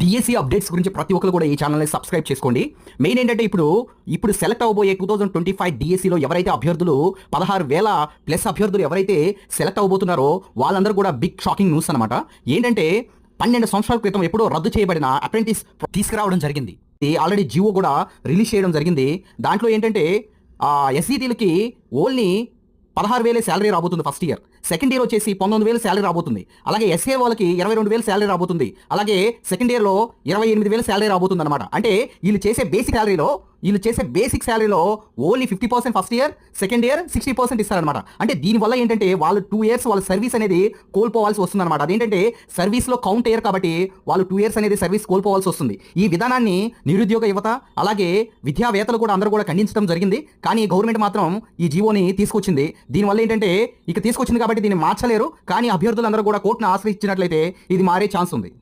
DSC updates గురించి ప్రతి ఒక్కరు కూడా ఈ ఛానల్ని సబ్స్క్రైబ్ చేసుకోండి. మెయిన్ ఏంటంటే ఇప్పుడు ఇప్పుడు సెలెక్ట్ అవబోయే టూ థౌసండ్ ట్వంటీ ఫైవ్ డిఎస్సిలో ఎవరైతే అభ్యర్థులు పదహారు వేల ప్లస్ అభ్యర్థులు ఎవరైతే సెలెక్ట్ అవబోతున్నారో వాళ్ళందరూ కూడా బిగ్ షాకింగ్ న్యూస్ అనమాట ఏంటంటే పన్నెండు సంవత్సరాల క్రితం ఎప్పుడో రద్దు చేయబడిన అప్రెంటిస్ తీసుకురావడం జరిగింది. ఆల్రెడీ జియో కూడా రిలీజ్ చేయడం జరిగింది. దాంట్లో ఏంటంటే ఎస్సీటీలకి ఓన్లీ పదహారు వేలే శాలరీ రాబోతుంది ఫస్ట్ ఇయర్. సెకండ్ ఇయర్ వచ్చేసి పంతొమ్మిది వేలు శాలరీ రాబోతుంది. అలాగే ఎస్ఏ వాళ్ళకి ఇరవై రెండు వేలు శాలరీ రాబోతుంది. అలాగే సెకండ్ ఇయర్లో ఇరవై ఎనిమిది వేలు శాలరీ రాబోతుంది అనమాట అంటే వీళ్ళు చేసే బేసిక్ శాలరీలో వీళ్ళు చేసే basic శాలరీలో only fifty percent first year second year sixty percent ఇస్తారనమాట అంటే దీనివల్ల ఏంటంటే వాళ్ళు టూ ఇయర్స్ వాళ్ళ సర్వీస్ అనేది కోల్పోవాల్సి వస్తుంది అనమాట అదేంటంటే సర్వీస్లో కౌంట్ అయ్యారు కాబట్టి వాళ్ళు టూ ఇయర్స్ అనేది సర్వీస్ కోల్పోవాల్సి వస్తుంది. ఈ విధానాన్ని నిరుద్యోగ యువత అలాగే విద్యావేత్తలు కూడా అందరూ కూడా ఖండించడం జరిగింది. కానీ గవర్నమెంట్ మాత్రం ఈ జీవోని తీసుకొచ్చింది. దీనివల్ల ఏంటంటే ఇక తీసుకొచ్చింది కాబట్టి దీన్ని మార్చలేరు. కానీ అభ్యర్థులందరూ కూడా కోర్టును ఆశ్రయించినట్లయితే ఇది మారే ఛాన్స్ ఉంది.